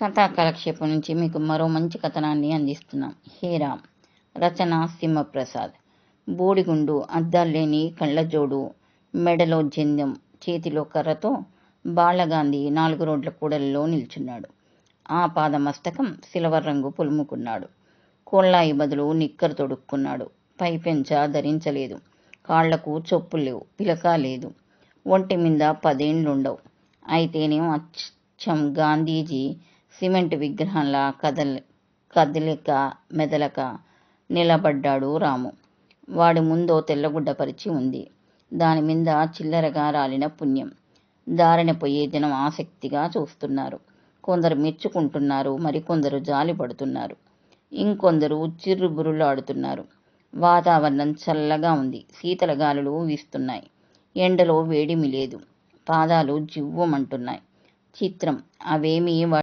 కథా కాలక్షేపం నుంచి మీకు మరో మంచి కథనాన్ని అందిస్తున్నాం. హేరాం రచన సింహప్రసాద్. బోడిగుండు అద్దాల్లేని కళ్ళజోడు మెడలో జంధ్యం చేతిలో కర్రతో బాలగాంధీ నాలుగు రోడ్ల కూడలిలో నిల్చున్నాడు. ఆ పాదమస్తకం సిల్వర్ రంగు పులుముకున్నాడు. కోళ్ళాయి బదులు నిక్కరు తొడుక్కున్నాడు. పైపెంచ ధరించలేదు. కాళ్ళకు చొప్పులు లేవు పిలక లేదు. ఒంటి మీద పదేండ్లుండవు. అయితేనేం అచ్చం గాంధీజీ సిమెంట్ విగ్రహంలా కదల కదలిక మెదలక నిలబడ్డాడు రాము. వాడి ముందో తెల్లగుడ్డ పరిచి ఉంది. దాని మీద చిల్లరగా రాలిన పుణ్యం. దారిన పోయే జనం ఆసక్తిగా చూస్తున్నారు. కొందరు మెచ్చుకుంటున్నారు మరికొందరు జాలి పడుతున్నారు. ఇంకొందరు చిర్రుబుర్రులాడుతున్నారు వాతావరణం చల్లగా ఉంది. శీతల గాలులు వీస్తున్నాయి. ఎండలో వేడిమి లేదు. పాదాలు జివ్వమంటున్నాయి. చిత్రం. అవేమీ